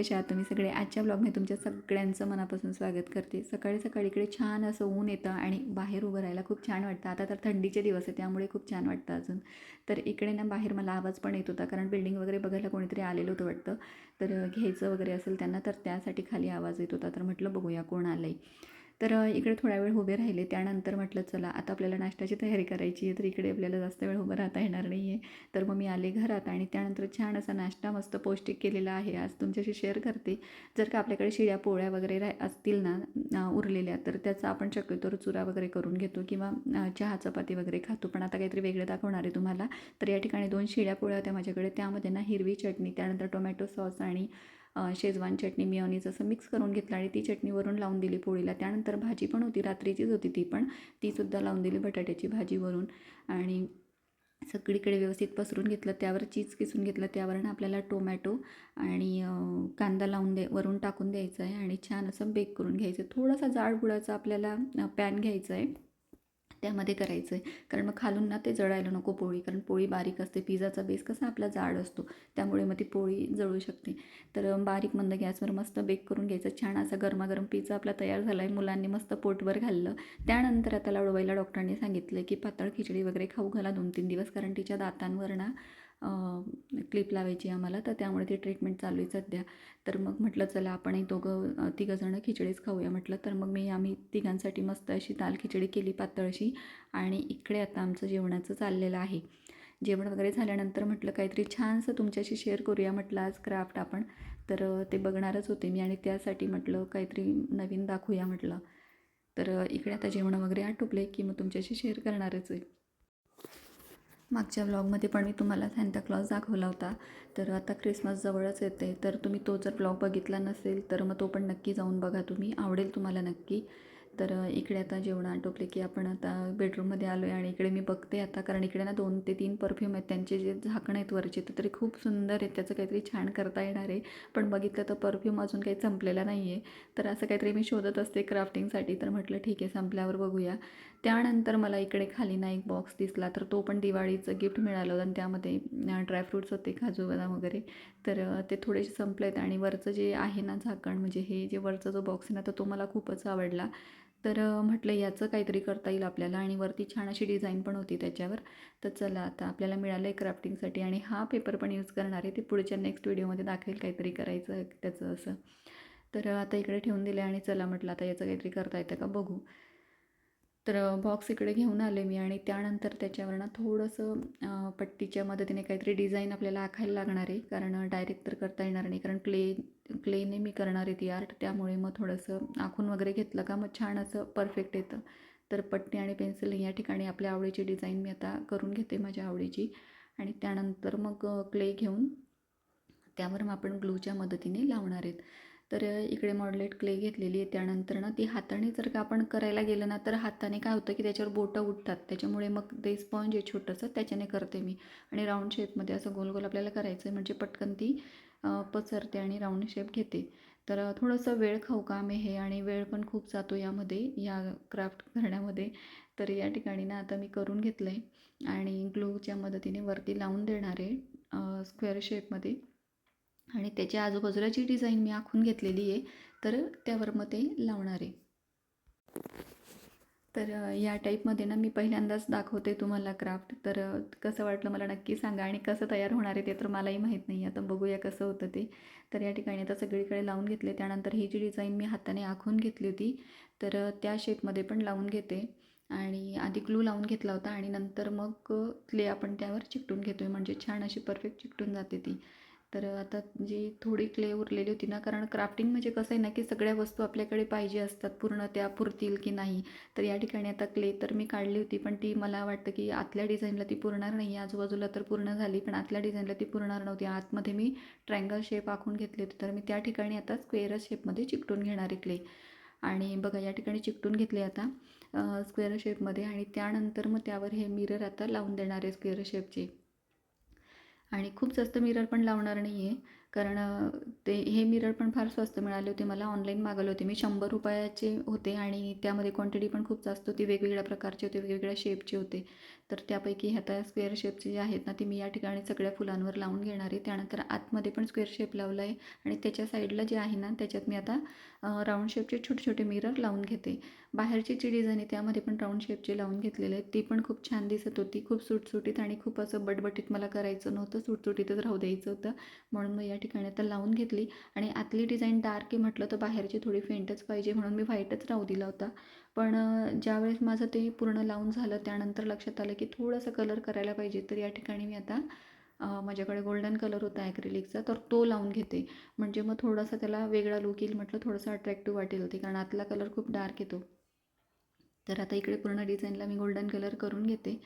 Morning कशा आहात तुम्ही सगळे. आजच्या ब्लॉगमध्ये तुमच्या सगळ्यांचं मनापासून स्वागत करते. सकाळी सकाळी इकडे छान असं ऊन येतं आणि बाहेर उभं राहायला खूप छान वाटतं. आता तर थंडीचे दिवस आहे त्यामुळे खूप छान वाटतं अजून. तर इकडे ना बाहेर मला आवाज पण येत होता कारण बिल्डिंग वगैरे बघायला कोणीतरी आलेलं होतं वाटतं. तर घ्यायचं वगैरे असेल त्यांना तर त्यासाठी खाली आवाज येत होता. तर म्हटलं बघूया कोण आलं आहे तर इकडे थोडा वेळ उभे राहिले. त्यानंतर म्हटलं चला आता आपल्याला नाश्त्याची तयारी करायची आहे तर इकडे आपल्याला जास्त वेळ उभं राहता येणार नाही आहे तर मग मी आले घरात आणि त्यानंतर छान असा नाश्ता मस्त पौष्टिक केलेला आहे. आज तुमच्याशी शेअर करते. जर का आपल्याकडे शिळ्या पोळ्या वगैरे राह असतील ना उरलेल्या तर त्याचा आपण शक्यतोवर चुरा वगैरे करून घेतो किंवा चहा चपाती वगैरे खातो. पण आता काहीतरी वेगळं दाखवणार आहे तुम्हाला. तर या ठिकाणी दोन शिळ्या पोळ्या होत्या माझ्याकडे. त्यामध्ये ना हिरवी चटणी त्यानंतर टोमॅटो सॉस आणि शेजवान चटणी मिओनीज असं मिक्स करून घेतलं आणि ती चटणी वरून लावून दिली पोळीला. त्यानंतर भाजी पण होती रात्रीचीच होती ती पण. तीसुद्धा लावून दिली बटाट्याची भाजी वरून. आणि सगळीकडे व्यवस्थित पसरून घेतलं. त्यावर चीज किसून घेतलं. त्यावरनं आपल्याला टोमॅटो आणि कांदा लावून दे वरून टाकून द्यायचं आहे आणि छान असं बेक करून घ्यायचं आहे थोडासा जाड बुडाचा आपल्याला पॅन घ्यायचा आहे त्यामध्ये करायचं आहे कारण मग खालून ना ते जळायला नको पोळी. कारण पोळी बारीक असते. पिझ्झाचा बेस कसा आपला जाड असतो. त्यामुळे मग ती पोळी जळू शकते. तर बारीक मंद गॅसवर मस्त बेक करून घ्यायचं. छान असा गरमागरम पिझ्झा आपला तयार झाला आहे मुलांनी मस्त पोटभर घाललं त्यानंतर आता लाडवायला डॉक्टरांनी सांगितलं की पातळ खिचडी वगैरे खाऊ घाला दोन तीन दिवस. कारण तिच्या दातांवर ना क्लिप लावायची आम्हाला तर त्यामुळे ती ट्रीटमेंट चालू आहे सध्या. तर मग म्हटलं चला आपणही दोघं तिघंजणं खिचडीच खाऊया म्हटलं. तर मग मी आम्ही तिघांसाठी मस्त अशी दाल खिचडी केली पातळशी आणि इकडे आता आमचं जेवणाचं चाललेलं आहे. जेवण वगैरे झाल्यानंतर म्हटलं काहीतरी छानसं तुमच्याशी शेअर करूया म्हटलं आज क्राफ्ट आपण. तर ते बघणारच होते मी आणि त्यासाठी म्हटलं काहीतरी नवीन दाखवूया म्हटलं. तर इकडे आता जेवण वगैरे आटोपले की मग तुमच्याशी शेअर करणारच आहे. मागच्या ब्लॉगमध्ये पण मी तुम्हाला सॅन्टाक्लॉज दाखवला होता. तर आता क्रिसमस जवळच येते. तर तुम्ही तो जर ब्लॉग बघितला नसेल तर मग तो पण नक्की जाऊन बघा तुम्ही. आवडेल तुम्हाला नक्की. तर इकडे आता जेवण आटोपले की आपण आता बेडरूममध्ये आलो आहे आणि इकडे मी बघते आता कारण इकडे ना दोन ते तीन परफ्यूम आहेत. त्यांचे जे झाकण आहेत वरचे तर तरी खूप सुंदर आहेत. त्याचं काहीतरी छान करता येणार आहे. पण बघितलं तर परफ्यूम अजून काही संपलेला नाही आहे तर असं काहीतरी मी शोधत असते क्राफ्टिंगसाठी तर म्हटलं ठीक आहे संपल्यावर बघूया. त्यानंतर मला इकडे खाली ना एक बॉक्स दिसला. तर तो पण दिवाळीचं गिफ्ट मिळालं होतं. आणि त्यामध्ये ड्रायफ्रूट्स होते काजू बदाम वगैरे. तर ते थोडेसे संपले आहेत आणि वरचं जे आहे ना झाकण म्हणजे हे जे वरचा जो बॉक्स आहे ना तर तो मला खूपच आवडला. तर म्हटलं याचं काहीतरी करता येईल आपल्याला आणि वरती छान अशी डिझाईन पण होती त्याच्यावर. तर चला आता आपल्याला मिळालं आहे क्राफ्टिंगसाठी आणि हा पेपर पण यूज करणार आहे. ते पुढच्या नेक्स्ट व्हिडिओमध्ये दाखवेल काहीतरी करायचं त्याचं असं. तर आता इकडे ठेवून आहे आणि चला म्हटलं आता याचं काहीतरी करता येतं का बघू. तर बॉक्स इकडे घेऊन आले मी आणि त्यानंतर त्याच्यावर ना थोडंसं पट्टीच्या मदतीने काहीतरी डिझाईन आपल्याला आखायला लागणार आहे. कारण डायरेक्ट तर करता येणार नाही. कारण क्ले क्लेने मी करणार आहे ती आर्ट त्यामुळे मग थोडंसं आखून वगैरे घेतलं का मग छान असं परफेक्ट येतं. तर पट्टी आणि पेन्सिल या ठिकाणी आपल्या आवडीची डिझाईन मी आता करून घेते माझ्या आवडीची. आणि त्यानंतर मग क्ले घेऊन त्यावर मग आपण ग्लूच्या मदतीने लावणार आहेत. तर इकडे मॉडलेट क्ले घेतलेली आहे. त्यानंतर ना ती हाताने जर का आपण करायला गेलं ना तर हाताने काय होतं की त्याच्यावर बोटं उठतात त्याच्यामुळे मग ते स्पॉन्ज आहे छोटंसं त्याच्याने करते मी. आणि राऊंड शेपमध्ये असं गोल गोल आपल्याला करायचं आहे म्हणजे पटकन ती पसरते आणि राऊंड शेप घेते. तर थोडंसं वेळ खाऊ काम आहे हे आणि वेळ पण खूप जातो यामध्ये या क्राफ्ट करण्यामध्ये. तर या ठिकाणी ना आता मी करून घेतलं आहे आणि ग्लूच्या मदतीने वरती लावून देणार आहे स्क्वेअर शेपमध्ये आणि त्याच्या आजूबाजूला जी डिझाईन मी आखून घेतलेली आहे तर त्यावर मग ते लावणार आहे. तर या टाईपमध्ये ना मी पहिल्यांदाच दाखवते तुम्हाला क्राफ्ट. तर कसं वाटलं मला नक्की सांगा आणि कसं तयार होणार आहे ते तर मलाही माहीत नाही. आता बघूया कसं होतं ते. तर या ठिकाणी आता सगळीकडे लावून घेतले. त्यानंतर ही जी डिझाईन मी हाताने आखून घेतली होती तर त्या शेपमध्ये पण लावून घेते. आणि आधी ग्लू लावून घेतला होता आणि नंतर मग क्ले आपण त्यावर चिकटून घेतो आहे म्हणजे छान अशी परफेक्ट चिकटून जाते ती. तर आता जी थोडी क्ले उरलेली होती ना कारण क्राफ्टिंग म्हणजे कसं आहे ना की सगळ्या वस्तू आपल्याकडे पाहिजे असतात पूर्ण त्या पुरतील की नाही. तर या ठिकाणी आता क्ले तर मी काढली होती पण ती मला वाटतं की आतल्या डिझाईनला ती पुरणार नाही. आजूबाजूला तर पूर्ण झाली पण आतल्या डिझाईनला ती पुरणार नव्हती. आतमध्ये मी ट्रँगल शेप आखून घेतली होती. तर मी त्या ठिकाणी आता स्क्वेअर शेपमध्ये चिकटून घेणार आहे क्ले. आणि बघा या ठिकाणी चिकटून घेतले आता स्क्वेअर शेपमध्ये आणि त्यानंतर मग त्यावर हे मिरर आता लावून देणार आहे स्क्वेअर शेपचे आणि खूप जास्त मिरर पण लावणार नाही आहे कारण ते हे मिरर पण फार स्वस्त मिळाले होते. मला ऑनलाईन मागवले होते. मी शंभर रुपयाचे होते आणि त्यामध्ये क्वांटिटी पण खूप जास्त होती. वेगवेगळ्या प्रकारचे होते. वेगवेगळ्या शेपचे होते. तर त्यापैकी ह्या आता स्क्वेअर शेपचे जे आहेत ना ते मी या ठिकाणी सगळ्या फुलांवर लावून घेणार आहे. त्यानंतर आतमध्ये पण स्क्वेअर शेप लावला आहे. आणि त्याच्या साईडला जे आहे ना त्याच्यात मी आता राऊंड शेपचे छोटे छोटे मिरर लावून घेते. बाहेरची जी डिझाईन आहे त्यामध्ये पण राऊंड शेपचे लावून घेतलेले आहेत. ती पण खूप छान दिसत होती. खूप सुटसुटीत आणि खूप असं बटबटीत मला करायचं नव्हतं. सुटसुटीतच राहू द्यायचं होतं. म्हणून मग या ठिकाणी आता लावून घेतली. आणि आतली डिझाईन डार्क आहे म्हटलं तर बाहेरची थोडी फेंटच पाहिजे म्हणून मी व्हाईटच राहू दिला होता. पण ज्यावेळेस माझं ते पूर्ण लावून झालं त्यानंतर लक्षात आलं की थोडंसं कलर करायला पाहिजे. तर या ठिकाणी मी आता माझ्याकडे गोल्डन कलर होता ॲक्रिलिकचा तर तो लावून घेते. म्हणजे मग थोडासा त्याला वेगळा लुक येईल म्हटलं थोडंसं अट्रॅक्टिव्ह वाटेल ते कारण आतला कलर खूप डार्क येतो. तर आता इकडे पूर्ण डिझाईनला मी गोल्डन कलर करून घेते.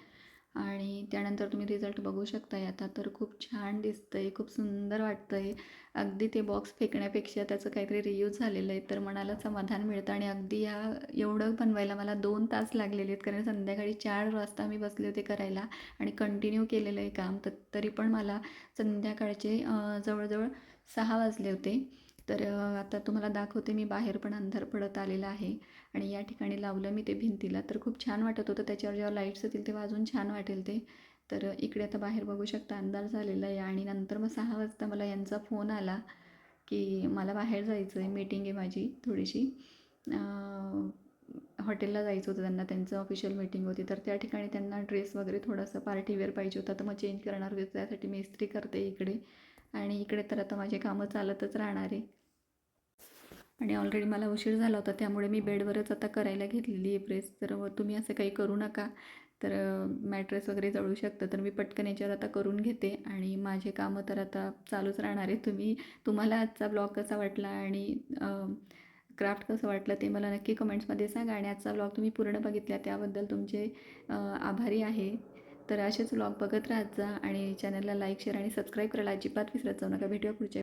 आणि त्यानंतर तुम्ही रिझल्ट बघू शकताय. आता तर खूप छान दिसतं आहे खूप सुंदर वाटतं आहे अगदी ते बॉक्स फेकण्यापेक्षा त्याचं काहीतरी रियूज झालेलं आहे. तर मनाला समाधान मिळतं आणि अगदी या एवढं बनवायला मला दोन तास लागलेले आहेत. कारण संध्याकाळी चार वाजता मी बसले होते करायला आणि कंटिन्यू केलेलं आहे काम. तर तरी पण मला संध्याकाळचे जवळजवळ सहा वाजले होते. तर आता तुम्हाला दाखवते मी बाहेर पण अंधार पडत आलेला आहे आणि या ठिकाणी लावलं मी ते भिंतीला. तर खूप छान वाटत होतं त्याच्यावर जेव्हा लाईट्स येतील तेव्हा अजून छान वाटेल ते. तर इकडे आता बाहेर बघू शकता अंधार झालेला आहे आणि नंतर मग सहा वाजता मला यांचा फोन आला की मला बाहेर जायचं आहे मीटिंग आहे माझी थोडीशी. हॉटेलला जायचं होतं त्यांना त्यांचं ऑफिशियल मीटिंग होती. तर त्या ठिकाणी त्यांना ड्रेस वगैरे थोडासा पार्टीवेअर पाहिजे होता. तर मग चेंज करणार होते. त्यासाठी मी इस्त्री करते इकडे. आणि इकडे तर आता माझे कामं चालतच राहणार आहे. आणि ऑलरेडी मला उशीर झाला होता त्यामुळे मी बेडवरच आता करायला घेतलेली आहे प्रेस तर तुम्ही असं काही करू नका. तर मॅट्रेस वगैरे जळू शकतं तर मी पटकन याच्यावर आता करून घेते. आणि माझे कामं तर आता चालूच राहणार आहे. तुम्ही तुम्हाला आजचा ब्लॉग कसा वाटला आणि क्राफ्ट कसं वाटलं ते मला नक्की कमेंट्समध्ये सांगा. आणि आजचा ब्लॉग तुम्ही पूर्ण बघितला त्याबद्दल तुमचे आभारी आहे. तर असेच ब्लॉग बघत राहत जा आणि चॅनलला लाईक शेअर आणि सबस्क्राईब करायला अजिबात विसरत जाऊ नका. भेटूया पुढच्या